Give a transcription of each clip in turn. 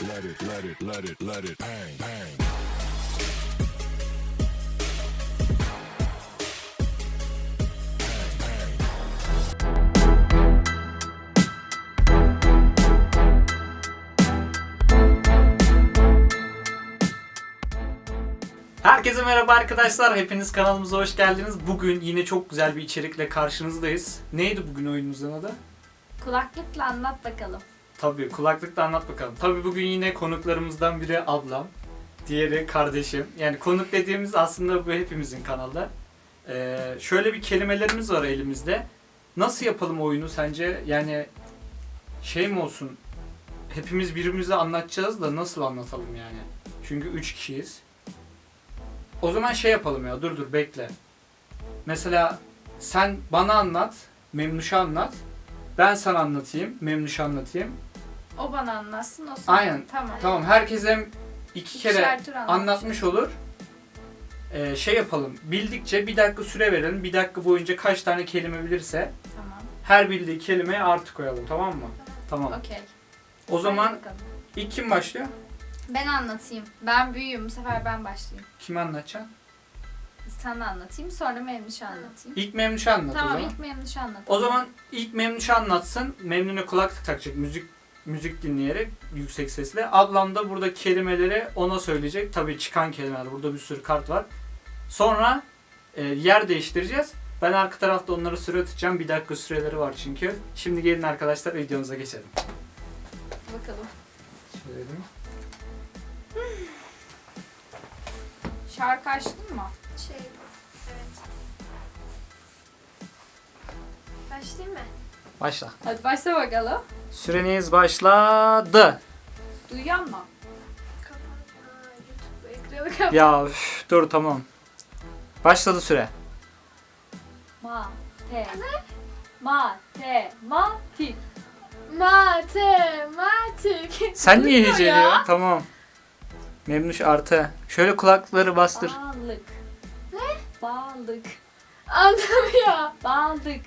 it, let it, let it, let it, let it bang, bang. Herkese merhaba arkadaşlar. Hepiniz kanalımıza hoş geldiniz. Bugün yine çok güzel bir içerikle karşınızdayız. Neydi bugün oyunumuzun adı? Kulaklıkla anlat bakalım. Tabii kulaklıkla anlat bakalım. Tabii bugün yine konuklarımızdan biri ablam. Diğeri kardeşim. Yani konuk dediğimiz aslında bu hepimizin kanalda. Ee, şöyle bir kelimelerimiz var elimizde. Nasıl yapalım oyunu sence? Yani şey mi olsun? Hepimiz birbirimize anlatacağız da nasıl anlatalım yani? Çünkü üç kişiyiz. O zaman şey yapalım ya. Dur dur bekle. Mesela sen bana anlat. Memnuş'a anlat. Ben sana anlatayım. Memnuş'a anlatayım. O bana anlatsın, o sana. Aynen. Tamam. Tamam herkes hem iki kere tur anlatmış anlatmış olur. Ee, şey yapalım. Bildikçe bir dakika süre verelim. Bir dakika boyunca kaç tane kelime bilirse Tamam. her bildiği kelimeye artı koyalım. Tamam mı? Tamam. Okey. O zaman Hadi bakalım. ilk kim başlıyor? Ben anlatayım. Ben büyüğüm. Bu sefer ben başlayayım. Kim anlatacak? Sana anlatayım. Sonra Memnuş'a anlatayım. İlk Memnuş'a anlat o tamam zaman. ilk Memnuş'a anlat. O zaman ilk Memnuş'a anlatsın. Memnun'a kulaklık takacak. Müzik müzik dinleyerek yüksek sesle. Ablam da burada kelimeleri ona söyleyecek. Tabii çıkan kelimeler. Burada bir sürü kart var. Sonra e, yer değiştireceğiz. Ben arka tarafta onlara süre tutacağım. Bir dakika süreleri var çünkü. Şimdi gelin arkadaşlar videomuza geçelim. Bakalım. Şöyle dedim. Şarkı açtın mı? Şey, evet. Başlayayım mı? Başla. Hadi başla bakalım. Süreniz başladı. Ekranı kapat. Ya üf, dur tamam. Başladı süre. Ma. Te. Ma. Te. Ma. Tik. Matematik. Sen niye Duymuyor heceliyorsun? ya. Tamam. Memnuş artı. Şöyle kulakları bastır. Balık. Ne? Balık. Anlamıyor. Balık.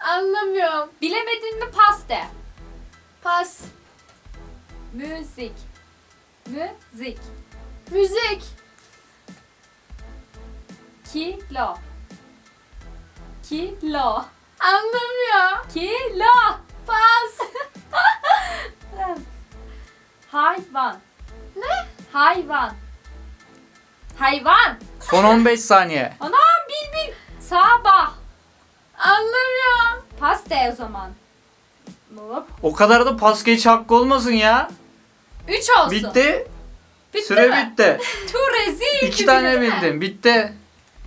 Anlamıyorum. Bilemedin mi pas de. Pas. Müzik. Müzik. Müzik. Kilo. Kilo. Anlamıyor. Kilo. Pas. Hayvan. Ne? Hayvan. Hayvan. Son 15 saniye. Anam bil bil. Sabah. Anlamıyor. Pas de o zaman. Hop. O kadar da pas geç hakkı olmasın ya. Üç olsun. Bitti. Bitti Süre mi? bitti. Tu rezil. İki tane bildin. Bitti.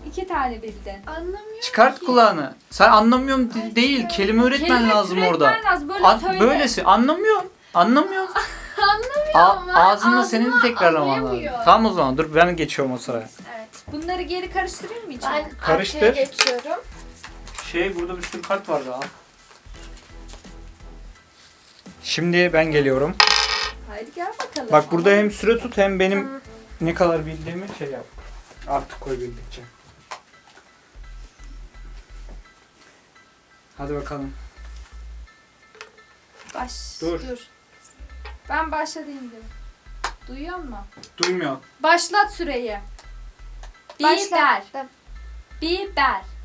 İki tane bildin. Anlamıyor. Çıkart ki. kulağını. Sen anlamıyorum de- Ay, değil. ya. Kelime öğretmen Kelime lazım türetmen orada. lazım. Böyle An- söyle. böylesi. Anlamıyorum. Anlamıyorum. Anlamıyor A- ama. ağzında senin de tekrarlaman lazım. Tamam o zaman dur ben geçiyorum o sıraya. Evet. Bunları geri karıştırayım mı içine? Ben Karıştır. arkaya geçiyorum. Şey burada bir sürü kart vardı al. Şimdi ben geliyorum. Haydi gel bakalım. Bak burada hem süre tut hem benim ne kadar bildiğimi şey yap. Artık koy bildikçe. Hadi bakalım. Baş. Dur. Ben başlayayım dedim. Duyuyor musun? Duymuyor. Başlat süreyi. Biber. Başlattım. Biber.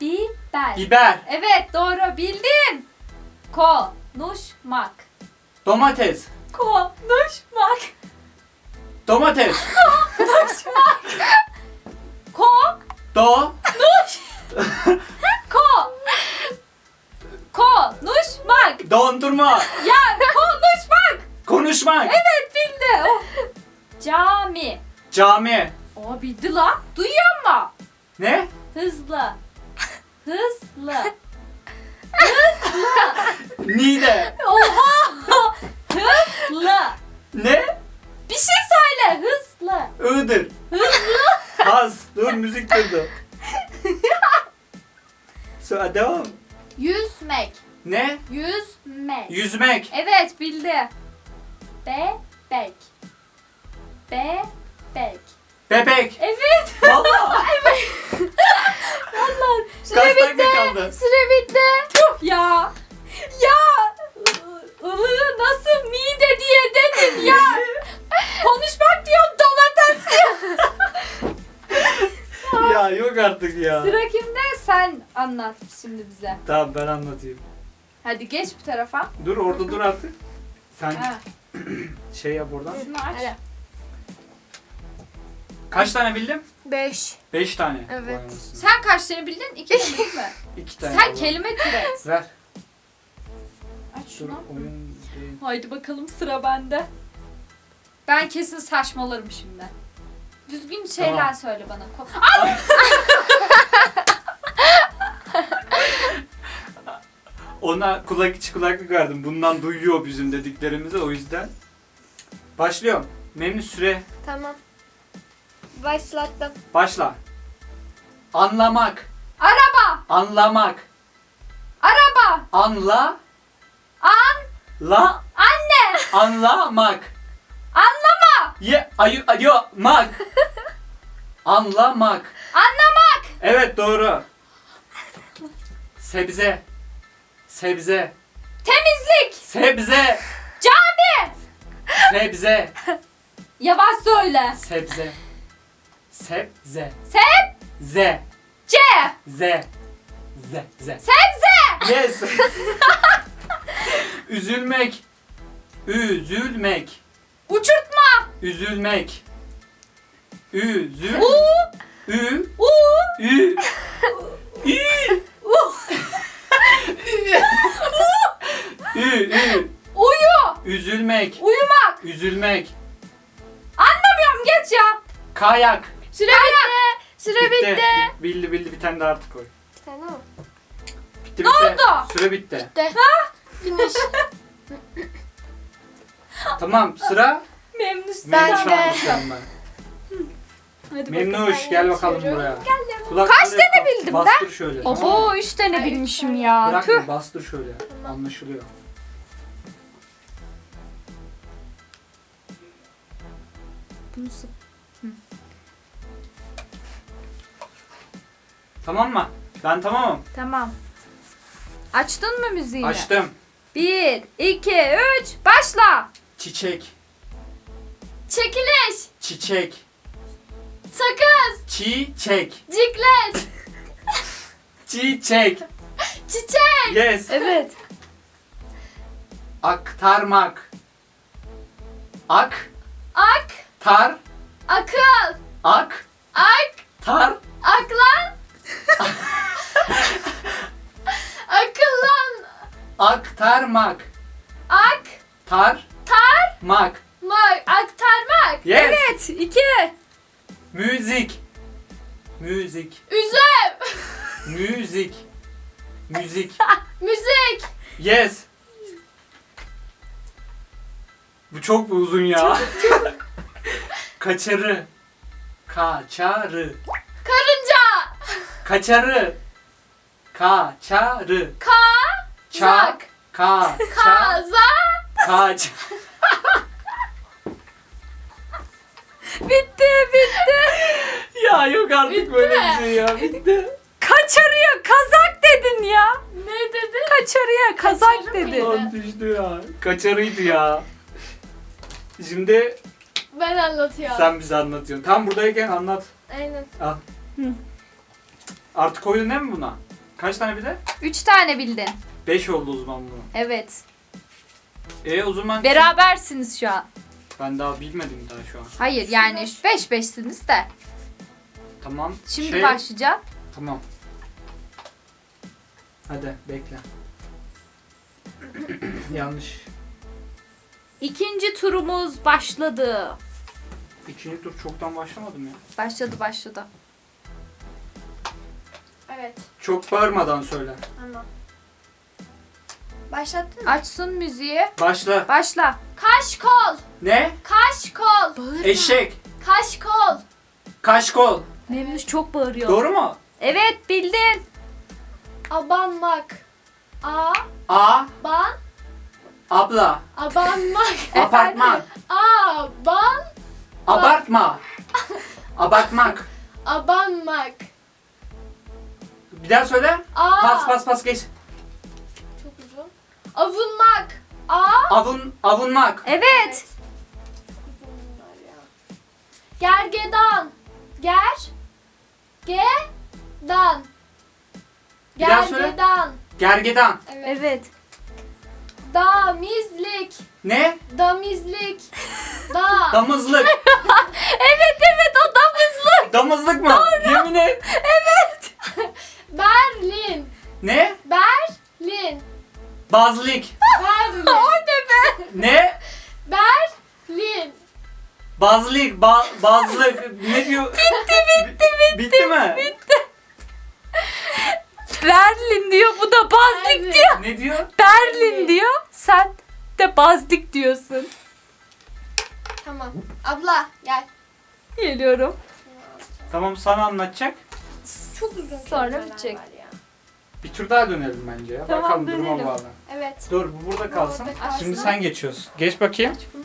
Biber. Biber, Evet doğru bildin. Konuşmak. domates, Konuşmak. domates, Ko. do, Ko. Konuşmak. dondurma, Ya konuşmak. konuşmak, Evet bildi. Oh. Cami. cami. O bildi lan. Duyuyor musun? Ne? Hızlı. Hızlı. Nide. Oha! Hızlı. Ne? Bir şey söyle. Hızlı. Iğdır. Az. Dur müzik durdu. Söyle devam. Yüzmek. Ne? Yüzmek. Yüzmek. Evet bildi. Bebek. Bebek. Bebek. Evet. Valla. evet. Valla. Süre Kaç bitti. kaldı? Süre bitti. Tuh ya. Ya. Ilığı nasıl mide diye dedin ya. Konuşmak diyorum domates ya yok artık ya. Sıra kimde? Sen anlat şimdi bize. Tamam ben anlatayım. Hadi geç bu tarafa. Dur orada dur artık. Sen Ha, şey yap oradan. şunu aç. Hadi. Kaç tane bildim? 5. 5 tane. Evet. Anasını. Sen kaç tane bildin? İki tane değil mi? İki tane. Sen kelime türet. Ver. Aç Dur şunu. oyun değil. Haydi bakalım sıra bende. Ben kesin saçmalarım şimdi. Düzgün şeyler Tamam. söyle bana. Ko- Ona kulak içi kulaklık verdim. Bundan duyuyor bizim dediklerimizi o yüzden. Başlıyorum. Memnun süre Tamam. Başlattım. başla. Anlamak. Araba. Anlamak. Araba. Anla. An. La. Anne. Anlamak. Anlama. Ye, ayu, ayu, mak. Anlamak. Anlamak. Evet doğru. Sebze. Sebze. Temizlik. Sebze. Cami. Sebze. Yavaş söyle. Sebze. Sebze. Seb. Z. C. Z. Z. Z. Sebze. Yes. Üzülmek. Üzülmek. Uçurtma. Üzülmek. Üzül. U. Ü. U. Ü. Ü. Ü. Ü. Uyu. Üzülmek. Uyumak. Üzülmek. Anlamıyorum geç ya. Kayak. Süre bitti. Süre bitti. Bi- Bildi bildi bir tane daha artık koy. Bir tane mi? Bitti Ne bitti. oldu? Süre bitti. Finish. Tamam sıra Memnus. Ben Memnuş de. anlatacağım ben. Hadi Memnuş Ben gel bakalım buraya. Kaç Kulakları tane bildim Bastır şöyle. tamam mı? Obo 3 tane bilmişim ya. Bırakma Tüh. bastır şöyle. Anlaşılıyor. Bunu sık- Tamam mı? Ben tamamım. Tamam. Açtın mı müziğini? Açtım. 1, 2, 3, başla. Çiçek. Çekiliş. Çiçek. Sakız. Çiçek. Ciklet. Çiçek. Çiçek. Yes. Evet. Aktarmak. Ak. Ak. Tar. Akıl. Ak. Ak. Tar. Aklan. Akıllan. Aktarmak. Ak. Tar. Tar. Mak. Mak. Aktarmak. Yes. Evet. 2. Müzik. Müzik. Üzüm. Müzik. Müzik. Müzik. Yes. Bu çok uzun ya. Kaçarı. Kaçarı. Kaçarı. Kaçarı. Ka. Ça. Zak. Ka. Kaza. Kaç. Bitti, bitti. Ya yok artık Bitti böyle mi? bir şey ya. Bitti. Kaçarıya kazak dedin ya. Ne dedi? Kaçarıya kazak Kaçarı dedin. mıydı? Lan düştü ya. Kaçarıydı ya. Şimdi Ben anlatıyorum. sen bize anlatıyorsun. Tam buradayken anlat. Aynen. Al. Artık koydun değil mi buna? Kaç tane bir de? 3 tane bildin. 5 oldu o zaman bu. Evet. E o zaman Berabersiniz şu an. ben daha bilmedim daha şu an. Hayır yani 5 5'siniz de. Tamam. Şimdi Şey- başlayacağım. Tamam. Hadi bekle. Yanlış. İkinci turumuz başladı. İkinci tur çoktan başlamadım ya. Başladı başladı. Evet. Çok bağırmadan söyle. Tamam. Başlattın mı? Açsın müziği. Başla. Başla. Kaş kol. Ne? Kaş kol. Eşek. Kaş kol. Kaşkol. Memnun çok bağırıyor. Doğru mu? Evet bildin. Abanmak. A. A. Ban. Abla. Abanmak. Apartman. A. Ban. Abartma. Abartmak. Abanmak. Bir daha söyle. A. Pas pas pas geç. Çok uzun. Avunmak. A. Avun avunmak. Evet. Bunlar ya. Gergedan. Ger. Ge. Dan. Bir daha söyle. Gergedan. Gergedan. Evet. Evet. Damizlik. Ne? Damizlik. Da. Damızlık. Evet evet o damızlık. Damızlık mı? Yemin et. Berlin. Ne? Berlin. Bazlik. Berlin. Ne? Berlin. Bazlık, ba bazlık. Ne diyor? Bitti, bitti, bitti. Bitti mi? Berlin diyor bu da bazlik Evet. diyor. Ne diyor? Berlin diyor. Sen de bazlik diyorsun. Tamam. Abla gel. Geliyorum. Tamam sana anlatacak. Çok uzun Sonra bitecek. var ya. Bir tur daha dönelim bence ya. Tamam, Bakalım duruma dönelim. bağlı. Evet. Dur bu burada kalsın. Burada kalsın. Şimdi sen geçiyorsun. Geç bakayım. Aç bunu.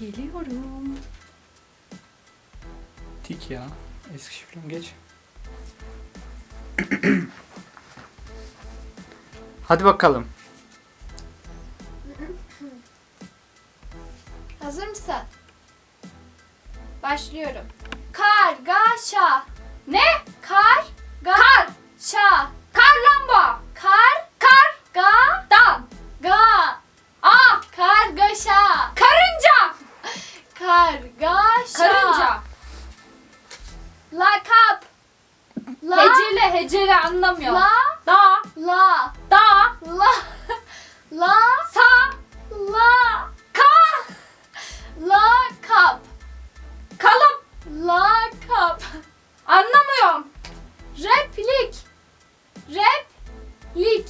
Geliyorum. Tik ya. Eski şifrem geç. Hadi bakalım. Hazır mısın? Başlıyorum. Kargaşa. Ne? Kar. Kar. Şa. Karlamba. Kar. Kar. Ga. Dan. Ga. A. Kargaşa. Karınca. Kargaşa. Karınca. Lakap. La. Hecele hecele anlamıyorum. La. Da. La. Da. La. La. Sa. La. Ka. La. Kap. Kalıp. La. Kap. Anlamıyorum. Replik. Replik.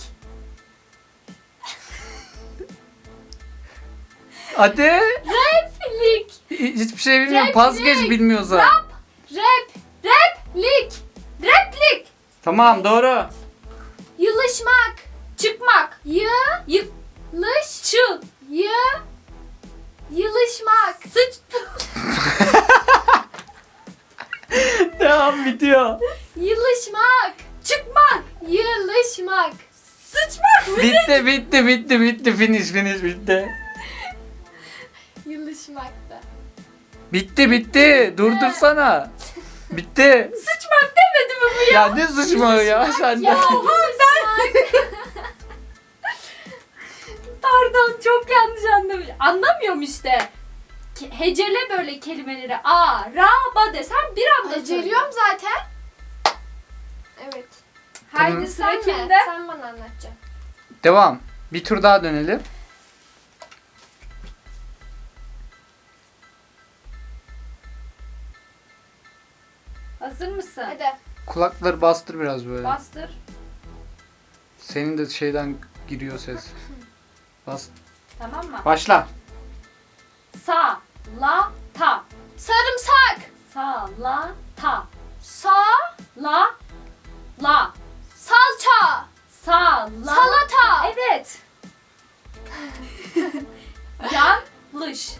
Hadi. Replik. Hiçbir şey bilmiyorum. Replik. Pas geç bilmiyorsa. Rep. Replik. Replik. Tamam doğru. Yılışmak. Çıkmak. Yı. Yık. Lış. Çıl. Yı. Yılışmak. Sıç. Devam bitiyor. Yılışmak. Çıkmak. Yılışmak. Sıçmak. bitti bitti bitti bitti. Finish finish bitti. Yılışmak da. Bitti bitti. Durdursana. Bitti. Sıçmak demedi mi bu ya? Ya ne sıçma ya sen de. Ya yılışmak. Pardon çok yanlış anlamış. Anlamıyorum işte. Hecele böyle kelimeleri. A, ra, ba desem bir anda. Aceliyorum zaten. Evet. Haydi Tamam. sıra Sen kimde? Sen bana anlatacaksın. Devam. Bir tur daha dönelim. Hazır mısın? Hadi. Kulakları bastır biraz böyle. Bastır. Senin de şeyden giriyor ses. Bas. Tamam mı? Başla. Sa, la, ta. Sarımsak. Sa, la, ta. Sa. La, la. Salça. Sa, la. Salata. Evet. Yanlış.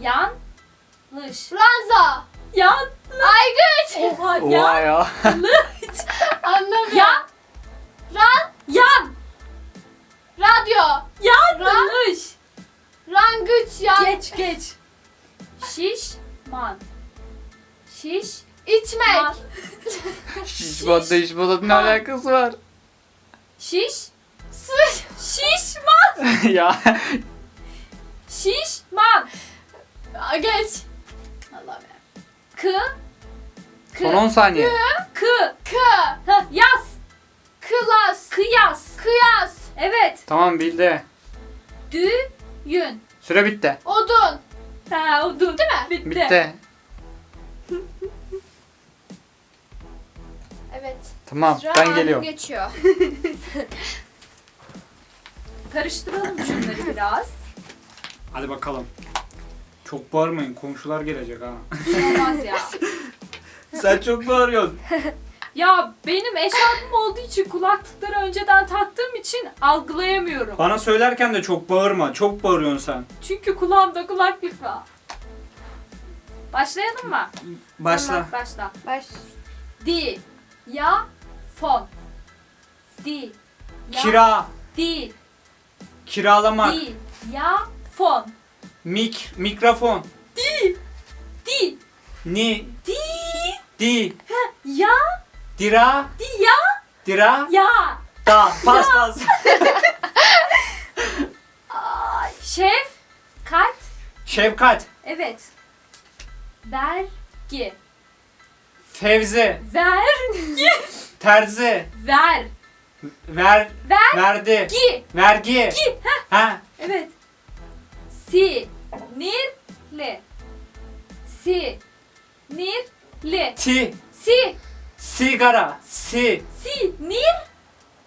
Yanlış. Ranza. Yan. Aygıt. Oha ya. Anlamıyorum. Yan. Ran. Yan. Radyo. Yanlış. Rangıç. Yan. Geç geç. Şişman. Şiş. İçmek. Man. Şişmanla işmanla ne alakası var? Şiş. Sı. Şişman. ya. Şişman. Aa, Geç. Allah'ım ya. Kı. Kı. Son 10 saniye. Kı. Kı. Heh, yaz. Kılas. Kıyas. Kıyas. Evet. Tamam bildi. Düğün. Süre bitti. Odun. Ha o dur. Değil mi? Bitti. Bitti. Evet. Tamam Sıra ben Harun geliyorum. geçiyor. Karıştıralım şunları biraz. Hadi bakalım. Çok bağırmayın komşular gelecek ha. Olmaz ya. Sen çok bağırıyorsun. Ya benim eşarbım olduğu için kulaklıkları önceden taktığım için algılayamıyorum. Bana söylerken de çok bağırma. Çok bağırıyorsun sen. Çünkü kulağımda kulaklık var. Başlayalım mı? Başla. Tamam, başla. Baş. Di. Ya. Fon. Di. Ya. Kira. Di. Kiralamak. Di. Ya. Fon. Mik. Mikrofon. Di. Ni. Di. Di. Ya. Dira. Ya. Dira. Ya. Da. Pas pas. Şef. Kat. Şefkat. Evet. Vergi. Fevzi. Vergi. Terzi. Ver. Ver. Ver. Verdi. Gi. Vergi. Gi. Heh, Ha. evet. Si. Nirli. Si. Nirli. Ti. Si. Sigara. Si. Si. Nir.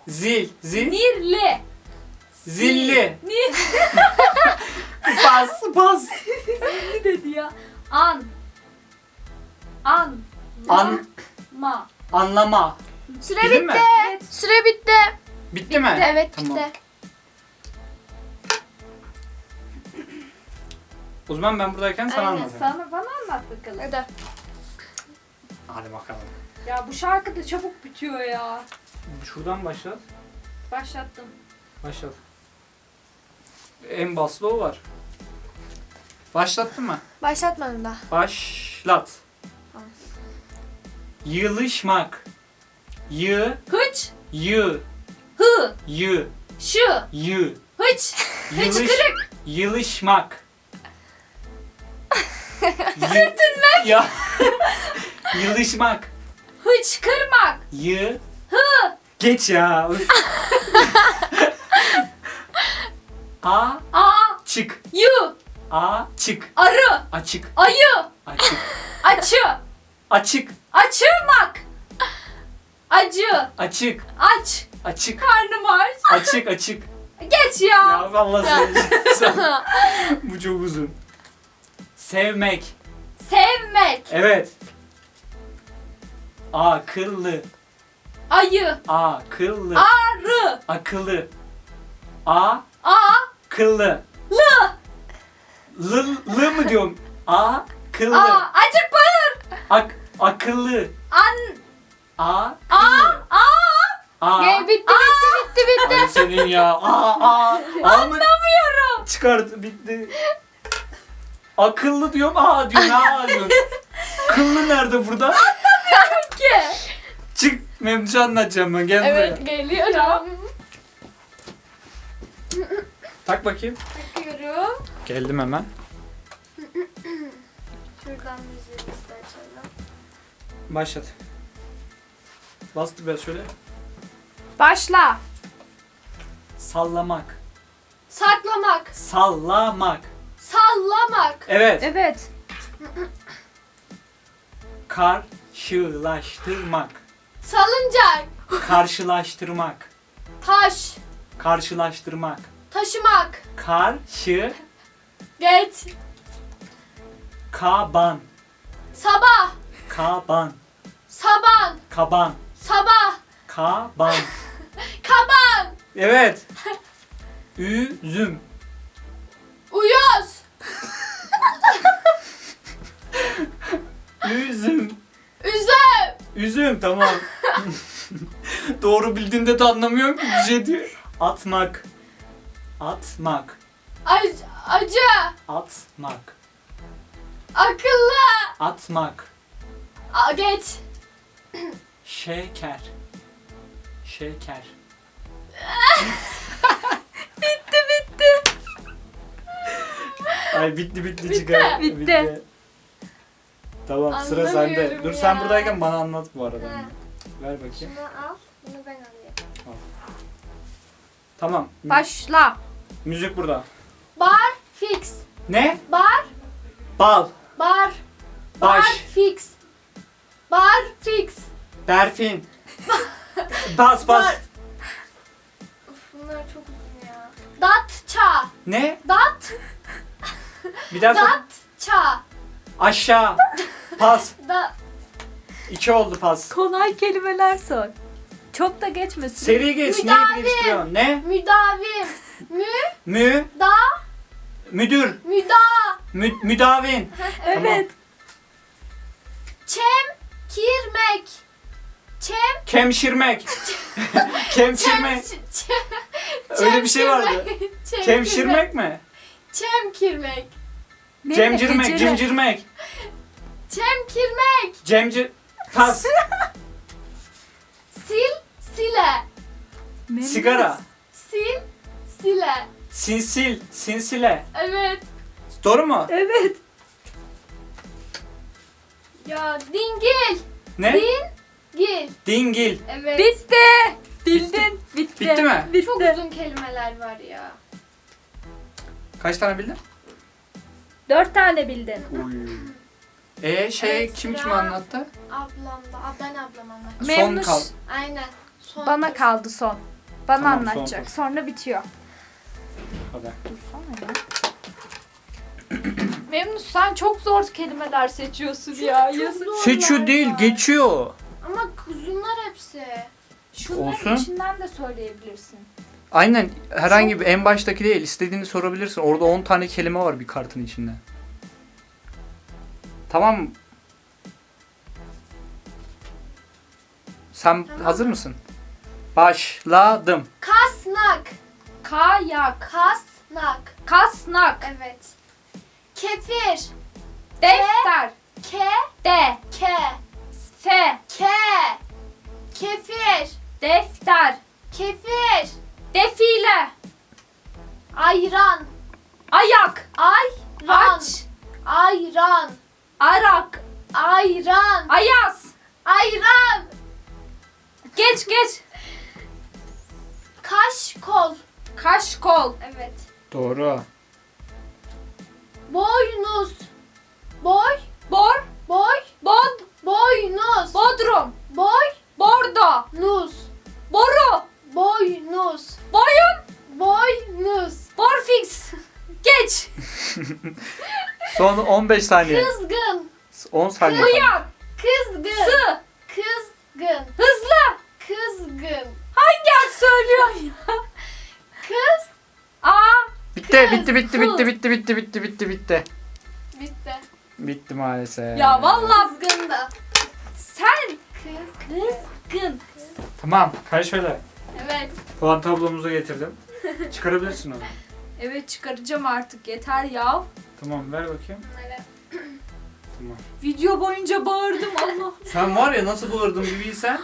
Zil. Zil. Nirli. Zilli. Nir. Pas. Pas. ne dedi ya? An. An. An. Ma. Anlama. Süre Bildin bitti. mi? Süre bitti. Bitti mi? Evet Tamam. bitti. O zaman ben buradayken sana Aynen anlatayım. sana bana anlat bakalım. Hadi. Hadi bakalım. Ya bu şarkı da çabuk bitiyor ya. Şuradan başlat. Başlattım. Başlat. En baslı o var. Başlattın mı? Başlatmadım da. Başlat. Tamam. Yılışmak. Yı, Hıç. yı, Hı. yı, Şu. yı. Hıç. Yılış, Hıçkırık. yılışmak. Sürtünmek. Ya. yılışmak. Hıçkırmak. Yı. Hı. Geç ya. A A. çık. Yu. A çık. Arı. Açık. Ayı. Açık. Açı. Açık. Açırmak. Acı. Açık. Aç. Açık. Karnım aç. Açık açık. Geç ya. Ya vallahi sen- Bu çok uzun. Sevmek. Sevmek. Evet. Akıllı. Ayı. Akıllı. Arı. Akıllı. A A. kıllı. Lı. Lı, lı mı diyorum? A kıllı. A. Acık bağır. Ak akıllı. An. A A. kıllı. A. A. Ge- bitti bitti bitti bitti. Ay senin ya. A a. A mı? Anlamıyorum. Çıkart bitti. Akıllı diyorum A diyorsun A diyorsun. Kıllı nerede burada? Ki. Çık Memduş anlatacağım ben gel Evet buraya. geliyorum. Tak bakayım. Bakıyorum. Geldim hemen. Şuradan müziğimizi de açalım. Başlat. Bastı biraz şöyle. Başla. Sallamak. Saklamak. Sallamak. Sallamak. Evet. Evet. Karşılaştırmak. Salıncak. Karşılaştırmak. Taş. Karşılaştırmak. Taşımak. Karşı Geç. kaban. Sabah. Kaban. Saban. Kaban. Sabah. Kaban. Kaban. Evet. Üzüm. Uyuz. Üzüm. Üzüm. Üzüm tamam. Doğru bildiğinde de anlamıyorum ki bir şey diyor. Atmak. Atmak. Ac- acı. Atmak. Akıllı. Atmak. A- geç. Şeker. Şeker. Bitti bitti. Ay bitti bitti Bitti. çıkar. Bitti. Tamam sıra sende. Anlamıyorum Dur sen ya. buradayken bana anlat bu arada. Ha. Ver bakayım. Şunu al. Bunu ben alayım. Tamam. Başla. Müzik burada. Bar fix. Ne? Bar. Bal. Bar. Bar Baş. fix. Bar fix. Berfin. bas bas. Bar. Uf, bunlar çok uzun ya. Datça. Ne? Dat. Bir daha sor. Datça. Aşağı. Pas. Da. İki oldu pas. Kolay kelimeler sor. Çok da geçmesin. Seri geç. Müdavim. Neyi değiştiriyorsun? Ne? Müdavim. Mü. Mü. Da. Müdür. Müda. Mü, müdavin. Evet. Çem. Kirmek. Çem. Kemşirmek. Kemşirmek. Çem. çem- Öyle bir şey vardı. çemkirmek. Çemkirmek. Kemşirmek mi? Çemkirmek. Ne? Cemcirmek, Hecele. cimcirmek. Çemkirmek. Cemcir... Pas. Sil, sile. Memnun. Sigara. Sil, sile. Sinsil. Sinsile. Evet. Doğru mu? Evet. Ya dingil. Ne? Dingil. Dingil. Evet. Bitti. Bildin. Bitti. Bitti mi? Bitti. Çok uzun kelimeler var ya. Kaç tane bildin? Dört tane bildin. E şey Evet, kim sıra- kim anlattı? Ablamla, ablan ablam anlat. Son Memnun. kal. Aynen. Son Bana kaldı son. Bana Tamam, son anlatacak. tur. Sonra bitiyor. Hadi. Dursana ya. Memnun sen çok zor kelimeler seçiyorsun ya. Yazık. zor. Seçiyor değil var. geçiyor. Ama uzunlar hepsi. Şunların Olsun. içinden de söyleyebilirsin. Aynen herhangi bir en baştaki değil istediğini sorabilirsin. Orada 10 tane kelime var bir kartın içinde. Tamam. Sen Tamam. hazır mısın? Başladım. Kasnak. Kayak. Kasnak. Kasnak. Evet. Kefir. Defter. Ke. De. Ke. Fe. Ke. Kefir. Defter. Kefir. Defile. Ayran. Ayak. Ayran. Aç. Ayran. Arak. Ayran. Ayaz. Ayran. Geç geç. Kaş kol. Kaş kol. Evet. Doğru. Boynuz. Boy. Bor. Boy. Bod. Boynuz. Bodrum. Boy. Bordo. Nuz. Boru. Boynuz. Boyun. Boynuz. Borfix. Geç. Son 15 saniye. Kızgın. 10 saniye. Uyan. Kızgın. Sı. Kızgın. Hızlı. Kızgın. Hangi harf söylüyorsun ya? Kız. A. Bitti bitti bitti Kız. bitti bitti bitti bitti bitti bitti. Bitti. Bitti maalesef. Ya vallahi Kızgın da. sen Kız. kızgın. Tamam. Kaç şöyle. Evet. Puan tablomuzu getirdim. Çıkarabilirsin onu. Evet çıkaracağım artık yeter ya. Tamam ver bakayım. Bunları. Tamam. Video boyunca bağırdım Allah. Sen var ya nasıl bağırdın bir bilsen.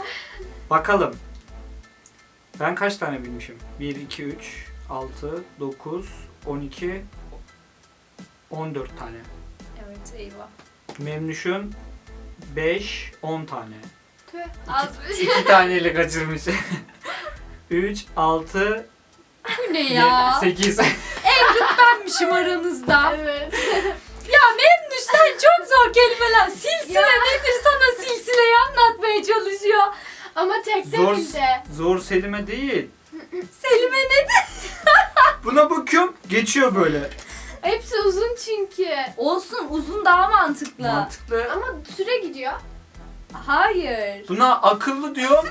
Bakalım. Ben kaç tane bilmişim? 1, 2, 3, 6, 9, 12, 14 tane. evet eyvah. Memnuş'un 5, 10 tane. Tüh. Az bir şey. 2 taneyle kaçırmış. 3, 6, Bu ne ya? 8. Benmişim aranızda. Evet. Ya Memnun sen çok zor kelimeler. Silsile nedir sana silsileyi anlatmaya çalışıyor. Ama tek de Zor, bildi. zor Selime değil. Selime nedir? Buna bakıyorum geçiyor böyle. Hepsi uzun çünkü. Olsun uzun daha mantıklı. Mantıklı. Ama süre gidiyor. Hayır. Buna akıllı diyor.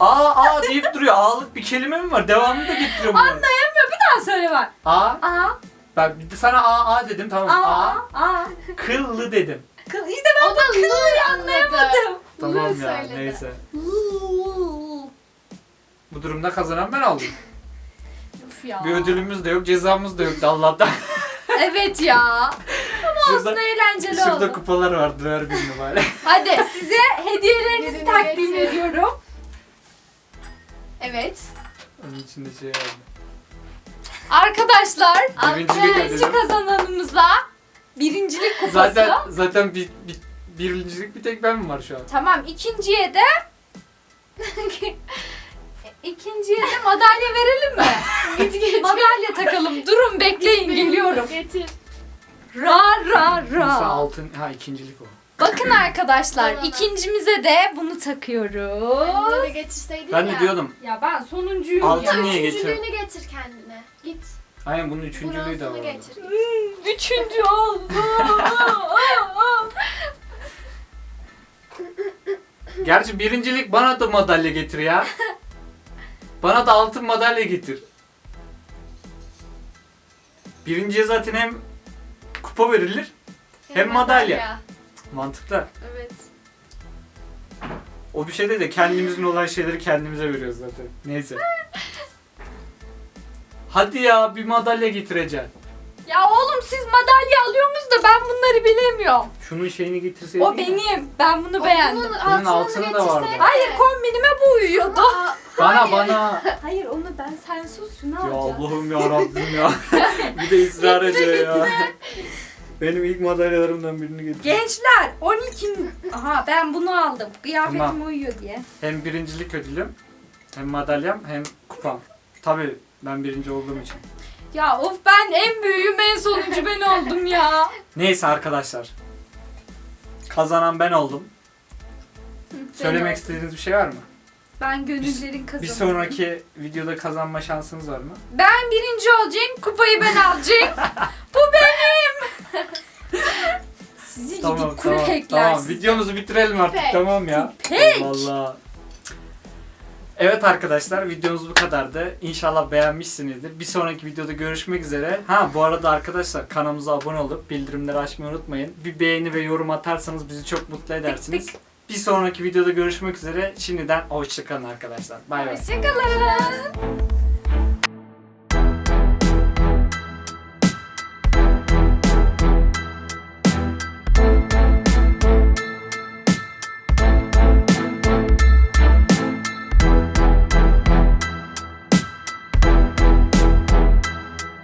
Aa aa deyip duruyor. A'lık bir kelime mi var? Devamını da getiriyor bunu. Anlayamıyor bir daha söyle bak. A. A. Bak bir de sana A A dedim tamam. A. A. A. A. Kıllı dedim. Kız işte ben O da anladı. anlayamadım. Tamam ya söyledi. neyse. Bu durumda kazanan ben oldum. Uf ya. Bir ödülümüz de yok, cezamız da yoktu Allah'tan. Evet ya. Ama Şurada, olsun eğlenceli şurada oldu. kupalar vardı ver birini bari. Hadi size hediyelerinizi Birini takdim ediyorum. Evet. Onun içinde şey vardı. Arkadaşlar Birincilik birinci ödülü. kazananımıza birincilik kupası. Zaten zaten bir, bir birincilik bir tek ben mi var şu an? Tamam ikinciye de ikinciye de madalya verelim mi? Git getir. madalya takalım. Durun bekleyin geliyorum. Getir. Ra ra Mesela ra. altın, ha ikincilik o. Bakın arkadaşlar Tamam. ikincimize de bunu takıyoruz. Bunları getirseydin Ben ya. de diyordum. Ya ben sonuncuyum Altın ya. niye Üçüncülüğünü getir kendine. Git. Aynen bunun üçüncülüğü de Bronzunu var. getir. Hmm, Üçüncü oldu. Gerçi birincilik bana da madalya getir ya. Bana da altın madalya getir. Birinciye zaten hem kupa verilir. Hem madalya. Mantıklı. Evet. O bir şeyde de kendimizin olan şeyleri kendimize veriyoruz zaten. Neyse. Hadi ya bir madalya getireceksin. Ya oğlum siz madalya alıyorsunuz da ben bunları bilemiyorum. Şunun şeyini getirseydin. O ya. benim. Ben bunu beğendim. Bunun Bunun altına altını da vardı. Hayır kombinime bu uyuyordu. Bana bana. Hayır onu ben sen sus şunu Ya alacağım. Allah'ım ya Rabbim ya. bir de ısrar ediyor ya. Benim ilk madalyalarımdan birini getir. Gençler 12. Aha ben bunu aldım. Kıyafetim Tamam. uyuyor diye. Hem birincilik ödülüm, hem madalyam, hem kupam. Tabii ben birinci olduğum için. Ya of ben en büyüğüm en sonuncu ben oldum ya. Neyse arkadaşlar. Kazanan ben oldum. Söylemek istediğiniz bir şey var mı? Ben gönüllerin Bir kazananı. sonraki videoda kazanma şansınız var mı? Ben birinci olacağım, kupayı ben alacağım. Bu benim. Sizi Tamam gidip tamam. köpekler Tamam videomuzu bitirelim artık Köpek. tamam ya. Köpek. Valla. Evet arkadaşlar videomuz bu kadardı. İnşallah beğenmişsinizdir. Bir sonraki videoda görüşmek üzere. Ha bu arada arkadaşlar kanalımıza abone olup bildirimleri açmayı unutmayın. Bir beğeni ve yorum atarsanız bizi çok mutlu edersiniz. Bir sonraki videoda görüşmek üzere. Şimdiden hoşçakalın arkadaşlar. Bay bay. Hoşçakalın.